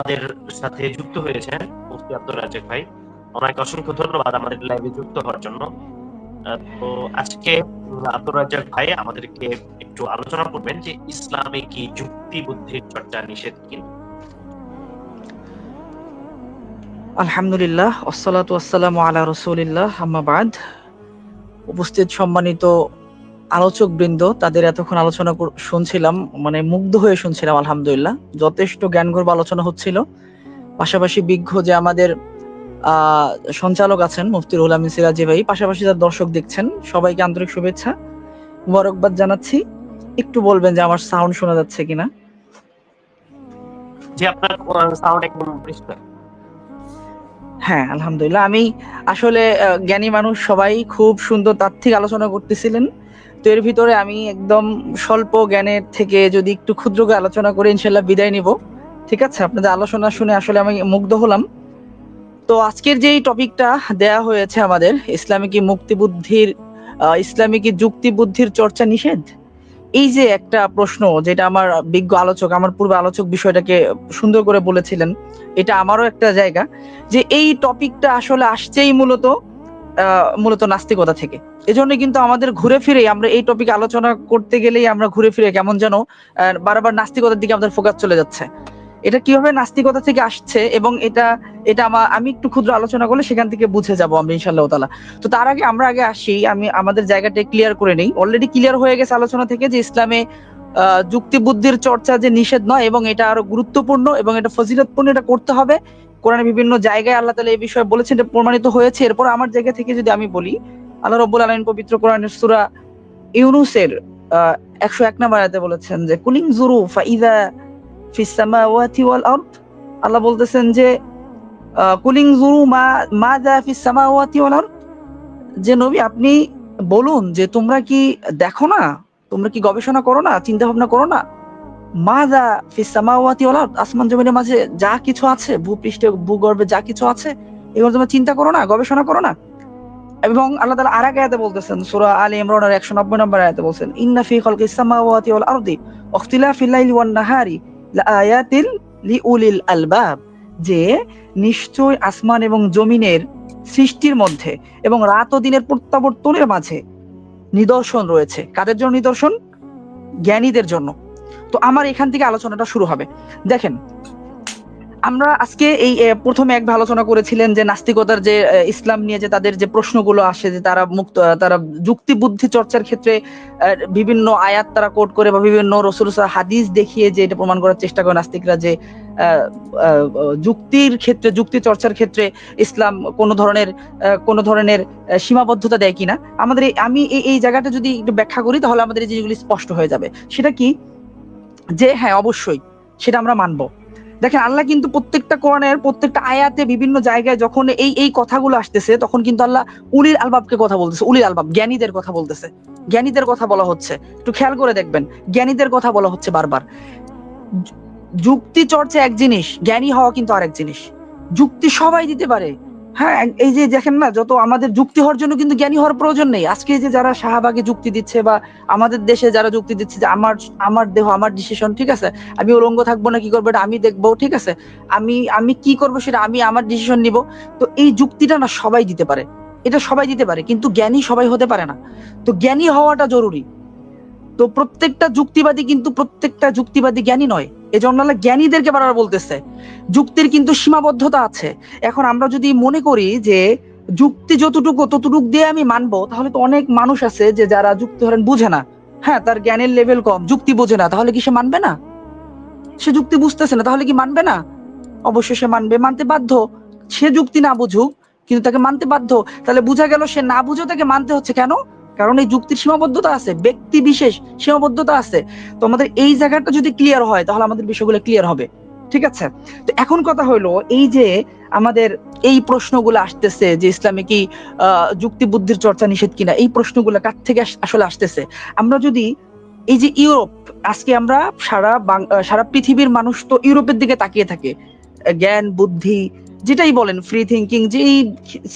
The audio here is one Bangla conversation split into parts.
আমাদের সাথে যুক্ত হয়েছেন মুফতি আব্দুর রাজ্জাক ভাই। ওনাকে অসংখ্য ধন্যবাদ আমাদের লাইভে যুক্ত হওয়ার জন্য। তো আজকে আব্দুর রাজ্জাক ভাই আমাদেরকে একটু আলোচনা করবেন যে ইসলামে কি যুক্তি বুদ্ধির চর্চা নিষেধ কিনা আলহামদুলিল্লাহ আসসালাতু আসসালামু আলা রসুলিল্লাহ আম্মাবাদ উপস্থিত সম্মানিত আলোচক বৃন্দ তাদের এতক্ষণ আলোচনা শুনছিলাম মানে মুগ্ধ হয়ে শুনছিলাম আলহামদুলিল্লাহ। যথেষ্ট জ্ঞানগর্ব আলোচনা হচ্ছিল। পাশাপাশি বিজ্ঞ যে আমাদের সঞ্চালক আছেন মুফতির উলাম সিরাজি ভাই পাশাপাশি যারা দর্শক দেখছেন সবাইকে আন্তরিক শুভেচ্ছা। মুবারকবাদ জানাচ্ছি। একটু বলবেন যে আমার সাউন্ড শোনা যাচ্ছে কিনা? যে আপনার সাউন্ড একদম পরিষ্কার। হ্যাঁ আলহামদুলিল্লাহ। আমি আসলে জ্ঞানী মানুষ সবাই খুব সুন্দর তাত্ত্বিক আলোচনা করতেছিলেন। তো এর ভিতরে আমি একদম স্বল্প জ্ঞানের থেকে যদি একটু ক্ষুদ্র আলোচনা করে ইনশাল্লাহ বিদায় নিব। ঠিক আছে? আপনাদের আলোচনা শুনে আসলে আমি মুগ্ধ হলাম। তো আজকের যেই টপিকটা দেয়া হয়েছে আমাদের ইসলামিক মুক্তি বুদ্ধির আহ, ইসলামিক যুক্তি বুদ্ধির চর্চা নিষেধ এই যে একটা প্রশ্ন যেটা আমার বিজ্ঞ আলোচক আমার পূর্ব আলোচক বিষয়টাকে সুন্দর করে বলেছিলেন এটা আমারও একটা জায়গা যে এই টপিকটা আসলে আসছেই মূলত মূলত নাস্তিকতা থেকে। এজন্য কিন্তু আমাদের ঘুরে ফিরে আমরা এই টপিক আলোচনা করতে গেলেই আমরা ঘুরে ফিরে কেমন যেন বারবার নাস্তিকতার দিকে আমাদের ফোকাস চলে যাচ্ছে। এটা কীভাবে নাস্তিকতা থেকে আসছে এবং এটা এটা আমা, আমি একটু ক্ষুদ্র আলোচনা করলে সেখান থেকে বুঝে যাব আমি ইনশাল্লাহ তালা তো তার আগে আমরা আগে আসি, আমি আমাদের জায়গাটা ক্লিয়ার করে নেই। অলরেডি ক্লিয়ার হয়ে গেছে আলোচনা থেকে যে ইসলামে যুক্তি বুদ্ধির চর্চা যে নিষেধ নয় এবং এটা আরও গুরুত্বপূর্ণ এবং এটা ফজিলতপূর্ণ এটা করতে হবে। কোরআনের বিভিন্ন জায়গায় আল্লাহ তালা এই বিষয়ে বলেছেন এটা প্রমাণিত হয়েছে। এরপর আমার জায়গা থেকে যদি আমি বলি, আল্লাহ রব্বুল আলমিন পবিত্র কোরআনের সুরা ইউনুসের একশো এক নম্বর আয়াতে বলেছেন যে, কুলিং জুরু ফাইদা ফিস সামাওয়াতি ওয়াল আরদ। আল্লাহ বলতেছেন যে কুলিং জুরু মা মা যা ফিস সামাওয়াতি ওয়াল আরদ? যে নবী, আপনি বলুন যে, তোমরা কি দেখো না? তোমরা কি গবেষণা করো না? চিন্তা ভাবনা করো না? মাজা ফিস সামাওয়াতি ওয়াল আরদ, আসমান জমিনের মাঝে যা কিছু আছে, ভূপৃষ্ঠে, ভূগর্ভে যা কিছু আছে, এগুলো তোমরা চিন্তা করো না, গবেষণা করো না। এবং আল্লাহ তাআলা আর এক আয়াতে বলতেছেন, সূরা আলী ইমরানের 190 নম্বর আয়াতে বলছেন, ইন্না ফি খালকিস সামাওয়াতি ওয়াল আরদি ওয়াখতিলাফিল লাইলি ওয়ান নাহারি লাআয়াতিল লিউলিল আলবাব যে নিশ্চয় আসমান এবং জমিনের সৃষ্টির মধ্যে এবং রাত ও দিনের প্রত্যাবর্তনের মাঝে নিদর্শন রয়েছে। কাদের জন্য নিদর্শন? জ্ঞানীদের জন্য। তো আমার এখান থেকে আলোচনাটা শুরু হবে। দেখেন, আমরা আজকে এই প্রথমে এক আলোচনা করেছিলেন যে নাস্তিকতার যে ইসলাম নিয়ে যে তাদের যে প্রশ্নগুলো আসে, যে তারা মুক্ত তারা যুক্তি বুদ্ধি চর্চার ক্ষেত্রে বিভিন্ন আয়াত তারা কোট করে বা বিভিন্ন রসুল হাদিস দেখিয়ে যে এটা প্রমাণ করার চেষ্টা করে নাস্তিকরা যে যুক্তির ক্ষেত্রে, যুক্তি চর্চার ক্ষেত্রে ইসলাম কোনো ধরনের কোনো ধরনের সীমাবদ্ধতা দেয় কিনা। আমাদের আমি এই জায়গাটা যদি একটু ব্যাখ্যা করি তাহলে আমাদের এই জিনিসগুলি স্পষ্ট হয়ে যাবে। সেটা কি? যে হ্যাঁ অবশ্যই, সেটা আমরা মানবো। দেখেন, আল্লাহ কিন্তু প্রত্যেকটা কোরআনের প্রত্যেকটা আয়াতে বিভিন্ন জায়গায় যখন এই এই কথাগুলো আসতেছে, তখন কিন্তু আল্লাহ উলির আলবাবকে কথা বলতেছে উলির আলবাব, জ্ঞানীদের কথা বলতেছে। জ্ঞানীদের কথা বলা হচ্ছে। একটু খেয়াল করে দেখবেন, জ্ঞানীদের কথা বলা হচ্ছে বারবার। যুক্তি চর্চা এক জিনিস, জ্ঞানী হওয়া কিন্তু আরেক জিনিস। যুক্তি সবাই দিতে পারে হ্যাঁ এই যে দেখেন না, যত আমাদের যুক্তি হওয়ার জন্য কিন্তু জ্ঞানী হওয়ার প্রয়োজন নেই। আজকে যে যারা শাহবাগে যুক্তি দিচ্ছে বা আমাদের দেশে যারা যুক্তি দিচ্ছে যে আমার আমার দেহ, আমার ডিসিশন ঠিক আছে? আমি উলঙ্গ থাকব না, কি করব, এটা আমি দেখব, ঠিক আছে? আমি আমি কি করব সেটা আমি আমার ডিসিশন নিব। তো এই যুক্তিটা না সবাই দিতে পারে। এটা সবাই দিতে পারে, কিন্তু জ্ঞানী সবাই হতে পারে না। তো জ্ঞানী হওয়াটা জরুরি। তো প্রত্যেকটা যুক্তিবাদী কিন্তু প্রত্যেকটা যুক্তিবাদী জ্ঞানী নয়। এজন্য আল্লাহ জ্ঞানীদেরকে বারবার বলতেছে, যুক্তির কিন্তু সীমাবদ্ধতা আছে। এখন আমরা যদি মনে করি যে যুক্তি যতটুকু, ততটুকু দিয়ে আমি মানবো, তাহলে তো অনেক মানুষ আছে যে যারা যুক্তি ধরেন বুঝে না। হ্যাঁ তার জ্ঞানের লেভেল কম, যুক্তি বোঝে না, তাহলে কি সে মানবে না? সে যুক্তি বুঝতেছে না, তাহলে কি মানবে না? অবশ্যই সে মানবে, মানতে বাধ্য। সে যুক্তি না বুঝুক, কিন্তু তাকে মানতে বাধ্য। তাহলে বোঝা গেল সে না বুঝেও তাকে মানতে হচ্ছে কেন? কারণ এই যুক্তির সীমাবদ্ধতা আছে, ব্যক্তি বিশেষ সীমাবদ্ধতা আছে। তো আমাদের এই জায়গাটা যদি ক্লিয়ার হয়, তাহলে আমাদের বিষয়গুলো ক্লিয়ার হবে। ঠিক আছে? তো এখন কথা হলো এই যে আমাদের এই প্রশ্নগুলো আসতেছে যে ইসলামে কি যুক্তি বুদ্ধির চর্চা নিষেধ কিনা, এই প্রশ্নগুলো কার থেকে আসলে আসতেছে? আমরা যদি এই যে ইউরোপ, আজকে আমরা সারা সারা পৃথিবীর মানুষ তো ইউরোপের দিকে তাকিয়ে থাকে। জ্ঞান, বুদ্ধি, যেটাই বলেন ফ্রি থিঙ্কিং যেই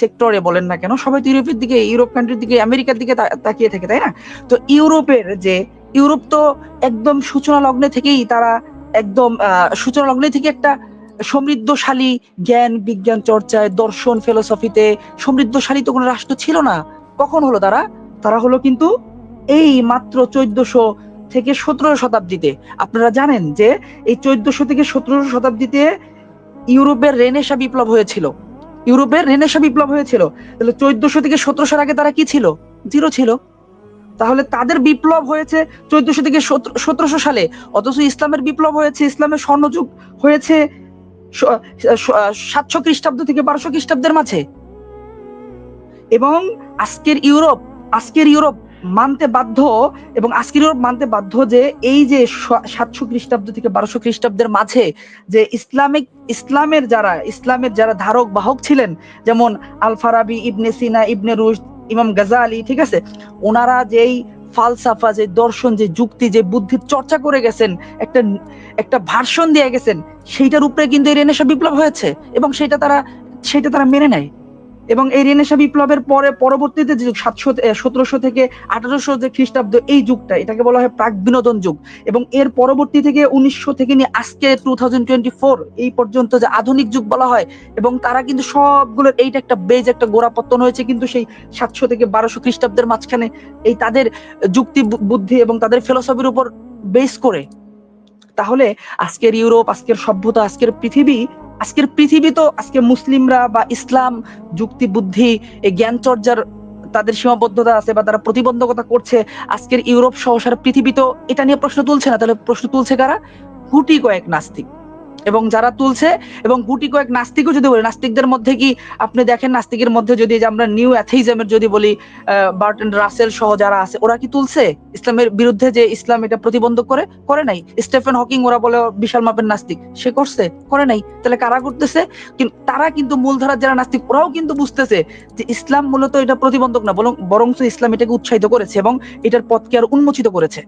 সেক্টরে বলেন না কেন, সবাই তো ইউরোপের দিকে, ইউরোপ কান্ট্রির দিকে, আমেরিকার দিকে তাকিয়ে থাকে, তাই না? তো ইউরোপের যে, ইউরোপ তো একদম সূচনা লগ্নে থেকেই তারা একদম সূচনা লগ্নে থেকে একটা সমৃদ্ধশালী জ্ঞান, বিজ্ঞান চর্চায়, দর্শন ফিলোসফিতে সমৃদ্ধশালী তো কোনো রাষ্ট্র ছিল না। কখন হলো তারা? তারা হলো কিন্তু এই মাত্র চোদ্দশো থেকে সতেরো শতাব্দীতে। আপনারা জানেন যে এই চোদ্দশো থেকে সতেরো শতাব্দীতে ইউরোপের রেনেসা বিপ্লব হয়েছিল। ইউরোপের রেনেসা বিপ্লব হয়েছিল। তাহলে চোদ্দশো থেকে সতেরোশোর আগে তারা কি ছিল? জিরো ছিল। তাহলে তাদের বিপ্লব হয়েছে চোদ্দশো থেকে সতেরোশো সালে। অথচ ইসলামের বিপ্লব হয়েছে, ইসলামের স্বর্ণযুগ হয়েছে সাতশো খ্রিস্টাব্দ থেকে বারোশো খ্রিস্টাব্দের মাঝে। এবং আজকের ইউরোপ আজকের ইউরোপ মানতে বাধ্য এবং আজকের ইউরোপ মানতে বাধ্য যে এই যে সাতশো খ্রিস্টাব্দ থেকে বারোশো খ্রিস্টাব্দের মাঝে যে ইসলামিক, ইসলামের যারা ইসলামের যারা ধারক, বাহক ছিলেন, যেমন আল ফারাবি ইবনে সিনা, ইবনে রুশ, ইমাম গাজালি, ঠিক আছে? ওনারা যেই ফালসাফা, যে দর্শন, যে যুক্তি, যে বুদ্ধির চর্চা করে গেছেন, একটা একটা ভার্সন দিয়ে গেছেন, সেইটার উপরে কিন্তু এই রেনেসা বিপ্লব হয়েছে এবং সেটা তারা সেটা তারা মেনে নেয়। এবং এই রেনেসা বিপ্লবের পরে পরবর্তীতে যে সাতশো সতেরোশো থেকে আঠারোশো যে খ্রিস্টাব্দ, এই যুগটা এটাকে বলা হয় প্রাক বিনোদন যুগ। এবং এর পরবর্তী থেকে উনিশশো থেকে নিয়ে আজকে টু থাউজেন্ড টোয়েন্টি ফোর এই পর্যন্ত যে আধুনিক যুগ বলা হয়, এবং তারা কিন্তু সবগুলোর এইটা একটা বেজ, একটা গোড়াপত্তন হয়েছে কিন্তু সেই সাতশো থেকে বারোশো খ্রিস্টাব্দের মাঝখানে এই তাদের যুক্তি বুদ্ধি এবং তাদের ফিলোসফির উপর বেস করে। তাহলে আজকের ইউরোপ, আজকের সভ্যতা, আজকের পৃথিবী আজকের পৃথিবী তো আজকে মুসলিমরা বা ইসলাম, যুক্তি, বুদ্ধি, এই জ্ঞান চর্চার তাদের সীমাবদ্ধতা আছে বা তারা প্রতিবন্ধকতা করছে, আজকের ইউরোপ সহ সারা পৃথিবী তো এটা নিয়ে প্রশ্ন তুলছে না। তাহলে প্রশ্ন তুলছে কারা? গুটি কয়েক নাস্তিক। এবং যারা তুলছে এবং গুটি কয়েক নাস্তিকও যদি বলি, নাস্তিকদের মধ্যে কি আপনি দেখেন? নাস্তিকের মধ্যে যদি আমরা নিউ অ্যাথেইজমের যদি বলি বার্টন রাসেল সহ যারা আছে, ওরা কি তুলছে? ইসলামের বিরুদ্ধে যে ইসলাম এটা প্রতিবন্ধক করে? করে নাই। স্টেফেন হকিং ওরা বলে বিশাল মাপের নাস্তিক। সে করছে? করে নাই। তাহলে কারা করতেছে? তারা কিন্তু মূলধারার যারা নাস্তিক, ওরাও কিন্তু বুঝতেছে যে ইসলাম মূলত এটা প্রতিবন্ধক না, বরং বরং ইসলাম এটাকে উৎসাহিত করেছে এবং এটার পথকে আর উন্মোচিত করেছে।